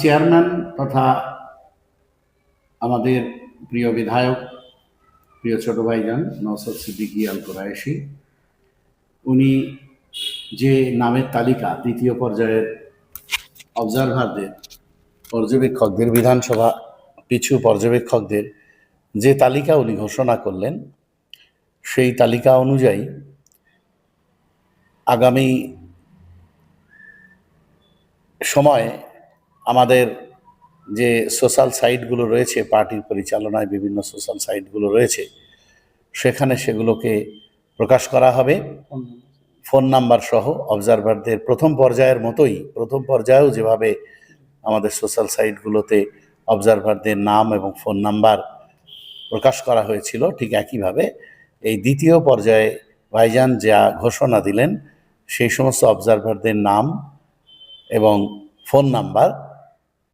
Chairman তথা আমাদের প্রিয় বিধায়ক, প্রিয় ছোট ভাইজান নওসদ সিদ্দিকী আল কোরআশি উনি যে নামের তালিকা দ্বিতীয় পর্যায়ের অবজারভারদের পর্যবেক্ষকদের, বিধানসভা পিছু পর্যবেক্ষকদের যে তালিকা উনি ঘোষণা করলেন, সেই তালিকা অনুযায়ী আগামী সময় আমাদের যে সোশ্যাল সাইটগুলো রয়েছে, পার্টির পরিচালনায় বিভিন্ন সোশ্যাল সাইটগুলো রয়েছে, সেখানে সেগুলোকে প্রকাশ করা হবে। ফোন নাম্বার সহ অবজারভারদের প্রথম পর্যায়ের মতোই, প্রথম পর্যায়েও যেভাবে আমাদের সোশ্যাল সাইটগুলোতে অবজারভারদের নাম এবং ফোন নাম্বার প্রকাশ করা হয়েছিল, ঠিক একইভাবে এই দ্বিতীয় পর্যায়ে ভাইজান যা ঘোষণা দিলেন, সেই সমস্ত অবজারভারদের নাম এবং ফোন নাম্বার